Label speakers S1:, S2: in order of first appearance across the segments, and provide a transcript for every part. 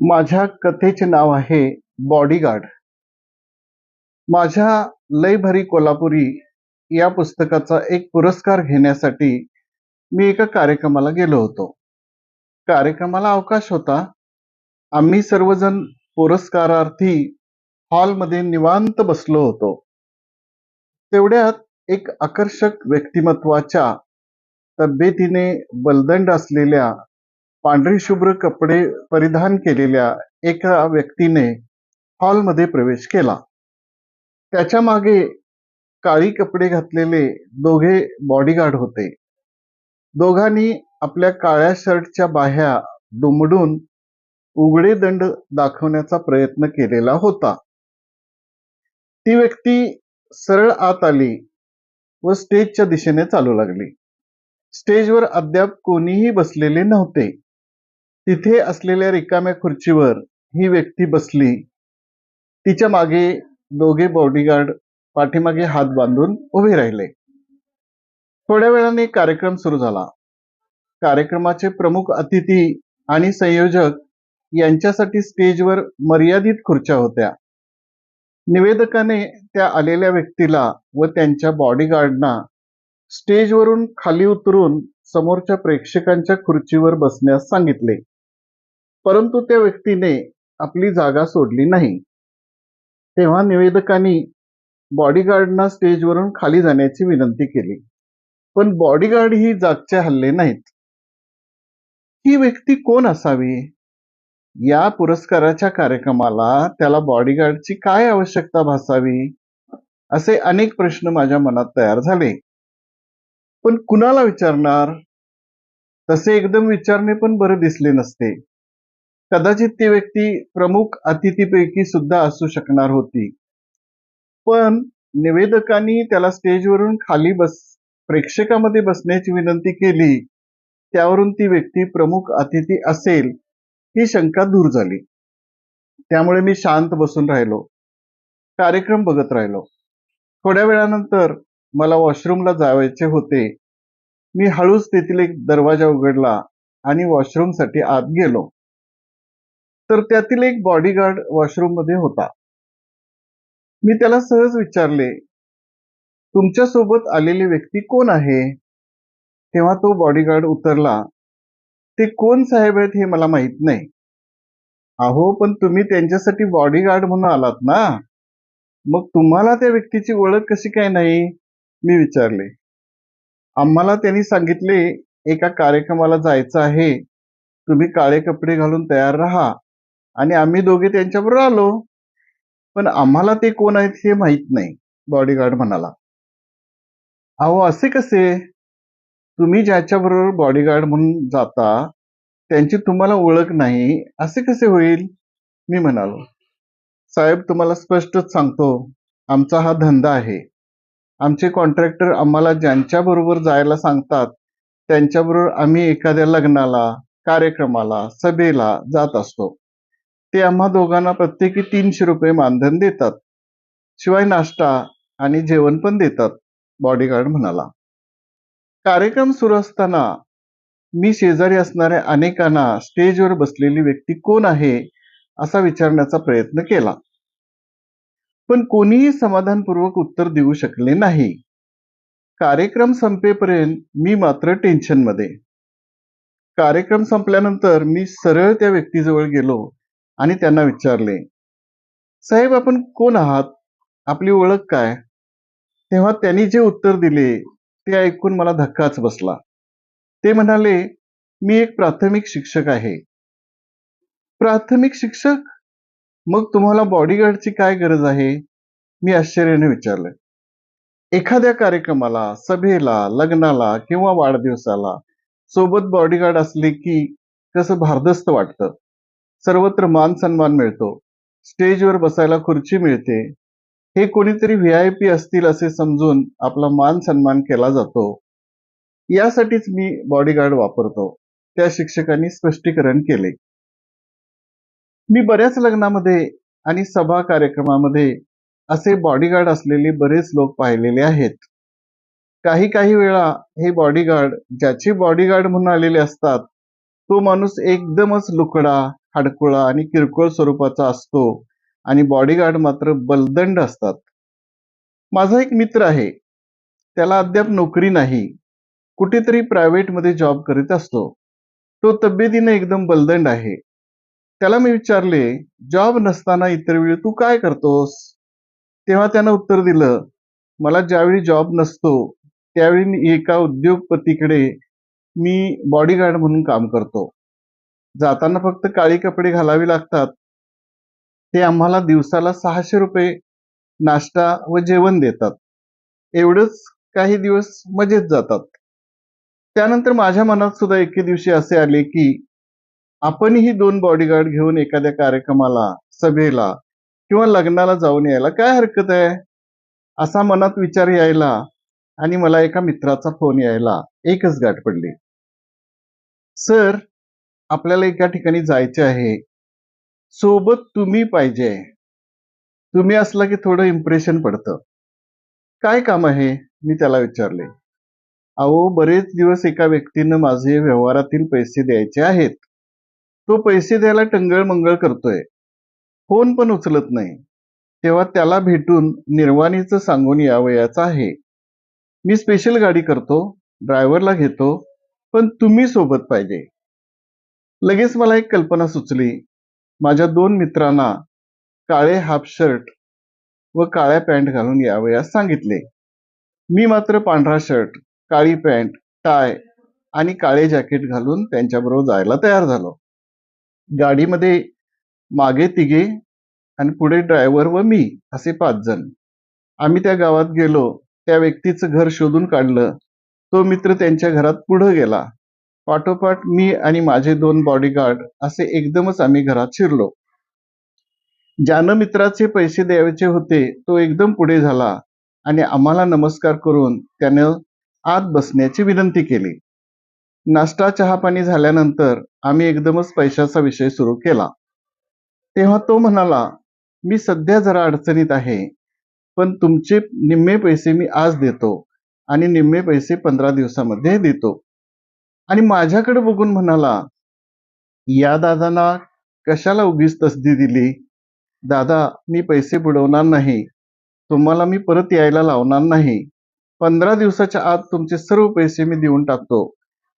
S1: माझ्या कथेचे नाव आहे बॉडीगार्ड. माझ्या लय भरी कोल्हापुरी या पुस्तकाचा एक पुरस्कार घेण्यासाठी मी एका कार्यक्रमाला गेलो होतो. कार्यक्रमाला अवकाश होता. आम्ही सर्वजण पुरस्कारार्थी हॉलमध्ये निवांत बसलो होतो. तेवढ्यात एक आकर्षक व्यक्तिमत्वाच्या तब्येतीने बलदंड असलेल्या पांढरी शुभ्र कपडे परिधान केलेल्या एका व्यक्तीने हॉलमध्ये प्रवेश केला. त्याच्यामागे काळी कपडे घातलेले दोघे बॉडीगार्ड होते. दोघांनी आपल्या काळ्या शर्टच्या बाह्या दुमडून उघडे दंड दाखवण्याचा प्रयत्न केलेला होता. ती व्यक्ती सरळ आत आली व स्टेजच्या दिशेने चालू लागली. स्टेजवर अद्याप कोणीही बसलेले नव्हते. तिथे असलेल्या रिकाम्या खुर्चीवर ही व्यक्ती बसली. तिच्यामागे दोघे बॉडीगार्ड पाठीमागे हात बांधून उभे राहिले. थोड्या वेळाने कार्यक्रम सुरू झाला. कार्यक्रमाचे प्रमुख अतिथी आणि संयोजक यांच्यासाठी स्टेजवर मर्यादित खुर्च्या होत्या. निवेदकाने त्या आलेल्या व्यक्तीला व त्यांच्या बॉडीगार्डना स्टेजवरून खाली उतरून समोरच्या प्रेक्षकांच्या खुर्चीवर बसण्यास सांगितले. परंतु त्या व्यक्तीने आपली जागा सोडली नाही. तेव्हा निवेदकांनी बॉडीगार्डना स्टेजवरून खाली जाण्याची विनंती केली. पण बॉडीगार्ड ही जागचे हल्ले नाहीत. ही व्यक्ती कोण असावी? या पुरस्काराच्या कार्यक्रमाला त्याला बॉडीगार्डची काय आवश्यकता भासावी? असे अनेक प्रश्न माझ्या मनात तयार झाले. पण कुणाला विचारणार? तसे एकदम विचारणे पण बरे दिसले नसते. कदाचित ती व्यक्ती प्रमुख अतिथीपैकी सुद्धा असू शकणार होती. पण निवेदकांनी त्याला स्टेजवरून खाली बस प्रेक्षकामध्ये बसण्याची विनंती केली. त्यावरून ती व्यक्ती प्रमुख अतिथी असेल ही शंका दूर झाली. त्यामुळे मी शांत बसून राहिलो. कार्यक्रम बघत राहिलो. थोड्या वेळानंतर मला वॉशरूमला जायचे होते. मी हळूच तेथील एक दरवाजा उघडला आणि वॉशरूमसाठी आत गेलो. तर त्यातील एक बॉडीगार्ड वॉशरूममध्ये होता. मी त्याला सहज विचारले तुमच्यासोबत आलेली व्यक्ती कोण आहे? तेव्हा तो बॉडीगार्ड उतरला ते कोण साहेब आहेत हे मला माहीत नाही. अहो पण तुम्ही त्यांच्यासाठी बॉडीगार्ड म्हणून आलात ना? मग तुम्हाला त्या व्यक्तीची ओळख कशी काय नाही? मी विचारले. आम्हाला त्यांनी सांगितले एका कार्यक्रमाला जायचं आहे. तुम्ही काळे कपडे घालून तयार राहा. आणि आम्ही दोघे त्यांच्याबरोबर आलो. पण आम्हाला ते कोण आहेत हे माहीत नाही बॉडीगार्ड म्हणाला. अहो असे कसे? तुम्ही ज्याच्याबरोबर बॉडीगार्ड म्हणून जाता त्यांची तुम्हाला ओळख नाही असे कसे होईल? मी म्हणालो. साहेब तुम्हाला स्पष्टच सांगतो आमचा हा धंदा आहे. आमचे कॉन्ट्रॅक्टर आम्हाला ज्यांच्या बरोबर जायला सांगतात त्यांच्याबरोबर आम्ही एखाद्या लग्नाला कार्यक्रमाला सभेला जात असतो. ते आम्हा दोघांना प्रत्येकी तीनशे रुपये मानधन देतात. शिवाय नाश्ता आणि जेवण पण देतात बॉडीगार्ड म्हणाला. कार्यक्रम सुरू असताना मी शेजारी असणाऱ्या अनेकांना स्टेजवर बसलेली व्यक्ती कोण आहे असा विचारण्याचा प्रयत्न केला. पण कोणीही समाधानपूर्वक उत्तर देऊ शकले नाही. कार्यक्रम संपेपर्यंत मी मात्र टेन्शनमध्ये. कार्यक्रम संपल्यानंतर मी सरळ त्या व्यक्तीजवळ गेलो. आणि त्यांना विचारले साहेब आपण कोण आहात? आपली ओळख काय? तेव्हा त्यांनी जे उत्तर दिले ते ऐकून मला धक्काच बसला. ते म्हणाले मी एक प्राथमिक शिक्षक आहे. प्राथमिक शिक्षक? मग तुम्हाला बॉडीगार्डची काय गरज आहे? मी आश्चर्याने विचारलं. एखाद्या कार्यक्रमाला सभेला लग्नाला किंवा वाढदिवसाला सोबत बॉडीगार्ड असले की कसं भारदस्त वाटतं? सर्वत्र मान सन्मान मिळतो. स्टेजवर बसायला खुर्ची मिळते. हे कोणीतरी व्ही आय पी असतील असे समजून आपला मान सन्मान केला जातो. यासाठीच मी बॉडीगार्ड वापरतो. त्या शिक्षकांनी स्पष्टीकरण केले. मी बऱ्याच लग्नामध्ये आणि सभा कार्यक्रमामध्ये असे बॉडीगार्ड असलेले बरेच लोक पाहिलेले आहेत. काही काही वेळा हे बॉडीगार्ड ज्याचे बॉडीगार्ड म्हणून आलेले असतात तो माणूस एकदमच लुकडा हाडकुळा आणि किरकोळ स्वरूपाचा असतो आणि बॉडीगार्ड मात्र बलदंड असतात. माझा एक मित्र आहे. त्याला अद्याप नोकरी नाही. कुठेतरी प्रायव्हेटमध्ये जॉब करीत असतो. तो तब्येतीने एकदम बलदंड आहे. त्याला मी विचारले जॉब नसताना इतर वेळी तू काय करतोस? तेव्हा त्यानं उत्तर दिलं मला ज्यावेळी जॉब नसतो त्यावेळी मी एका उद्योगपतीकडे मी बॉडीगार्ड म्हणून काम करतो. जाताना फक्त काळी कपडे घालावे लागतात. ते आम्हाला दिवसाला सहाशे रुपये नाश्ता व जेवण देतात. एवढंच काही दिवस मजेत जातात. त्यानंतर माझ्या मनात सुद्धा एके दिवशी असे आले की आपणही दोन बॉडीगार्ड घेऊन एखाद्या कार्यक्रमाला सभेला किंवा लग्नाला जाऊन यायला काय हरकत आहे? असा मनात विचार यायला आणि मला एका मित्राचा फोन यायला एकच गाठ पडली. सर आपल्याला एका ठिकाणी जायचे आहे. सोबत तुम्ही पाहिजे. तुम्ही असला की थोडं इम्प्रेशन पडतं. काय काम आहे? मी त्याला विचारले. अहो बरेच दिवस एका व्यक्तीनं माझे व्यवहारातील पैसे द्यायचे आहेत. तो पैसे द्यायला टंगळ मंगळ करतोय. फोन पण उचलत नाही. तेव्हा त्याला भेटून निर्वाणीचं सांगून यावयाचं आहे. मी स्पेशल गाडी करतो ड्रायव्हरला घेतो पण तुम्ही सोबत पाहिजे. लगेच मला एक कल्पना सुचली. माझ्या दोन मित्रांना काळे हाफ शर्ट व काळ्या पॅन्ट घालून यावयास सांगितले. मी मात्र पांढरा शर्ट काळी पॅन्ट टाय आणि काळे जॅकेट घालून त्यांच्याबरोबर जायला तयार झालो. गाडीमध्ये मागे तिघे आणि पुढे ड्रायव्हर व मी असे पाच जण. आम्ही त्या गावात गेलो. त्या व्यक्तीचं घर शोधून काढलं. तो मित्र त्यांच्या घरात पुढे गेला. पाठोपाठ मी आणि माझे दोन बॉडीगार्ड असे एकदमच आम्ही घरात शिरलो. ज्यानं मित्राचे पैसे द्यायचे होते तो एकदम पुढे झाला आणि आम्हाला नमस्कार करून त्यानं आत बसण्याची विनंती केली. नाश्ता चहा पाणी झाल्यानंतर आम्ही एकदमच पैशाचा विषय सुरू केला. तेव्हा तो म्हणाला मी सध्या जरा अडचणीत आहे पण तुमचे निम्मे पैसे मी आज देतो. आणि निम्मे पैसे पंधरा दिवसामध्ये देतो. आणि माझ्याकडे बघून म्हणाला या दादांना कशाला उगीच तसदी दिली? दादा मी पैसे बुडवणार नाही. तुम्हाला मी परत यायला लावणार नाही. पंधरा दिवसाच्या आत तुमचे सर्व पैसे मी देऊन टाकतो.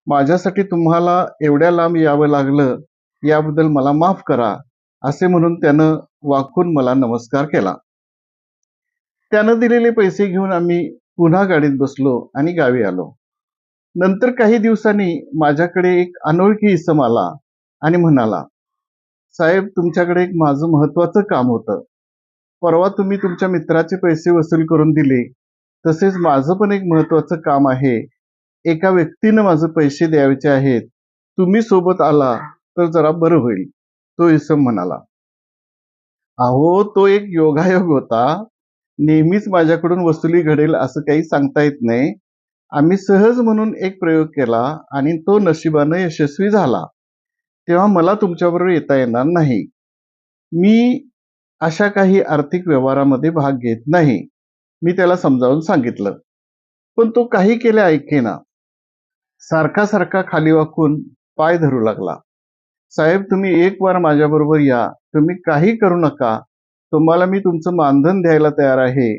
S1: माझ्यासाठी तुम्हाला एवढ्या लांब यावं लागलं याबद्दल मला माफ करा असे म्हणून त्यानं वाकून मला नमस्कार केला. त्यानं दिलेले पैसे घेऊन आम्ही पुन्हा गाडीत बसलो आणि गावी आलो. नंतर काही दिवसांनी माझ्याकडे एक अनोळखी इसम आला आणि म्हणाला साहेब तुमच्याकडे एक माझं महत्वाचं काम होतं. परवा तुम्ही तुमच्या मित्राचे पैसे वसूल करून दिले. तसेच माझं पण एक महत्वाचं काम आहे. एका व्यक्तीनं माझे पैसे द्यायचे आहेत. तुम्ही सोबत आला तर जरा बरं होईल. तो इसम म्हणाला. अहो तो एक योगायोग होता. नेहमीच माझ्याकडून वसुली घडेल असं काही सांगता येत नाही. आम्ही सहज म्हणून एक प्रयोग केला आणि तो नशिबानं यशस्वी झाला. तेव्हा मला तुमच्याबरोबर येता येणार नाही. मी अशा काही आर्थिक व्यवहारामध्ये भाग घेत नाही. मी त्याला समजावून सांगितलं. पण तो काही केले ऐकेना. सारखा सारखा खाली वाकून पाय धरू लागला. साहेब तुम्ही एक वार माझ्याबरोबर या. तुम्ही काही करू नका. तुम्हाला मी तुमचं मानधन द्यायला तयार आहे.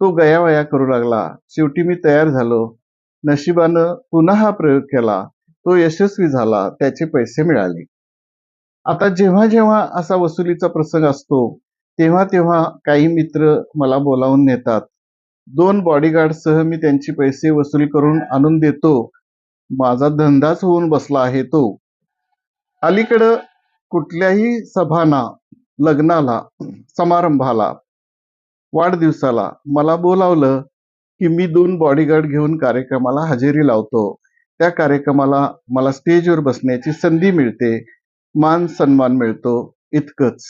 S1: तो गयावया करू लागला. शेवटी मी तयार झालो. नशिबानं पुन्हा हा प्रयोग केला. तो यशस्वी झाला. त्याचे पैसे मिळाले. आता जेव्हा जेव्हा असा वसुलीचा प्रसंग असतो तेव्हा तेव्हा काही मित्र मला बोलावून नेतात. दोन बॉडीगार्डसह मी त्यांचे पैसे वसूल करून आणून देतो. माझा धंदाच होऊन बसला आहे तो. अलीकडं कुठल्याही सभाना लग्नाला समारंभाला वाढदिवसाला मला बोलावलं की मी दोन बॉडीगार्ड घेऊन कार्यक्रमाला हजेरी लावतो. त्या कार्यक्रमाला मला स्टेजवर बसण्याची संधी मिळते. मान सन्मान मिळतो. इतकंच.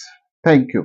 S1: थँक्यू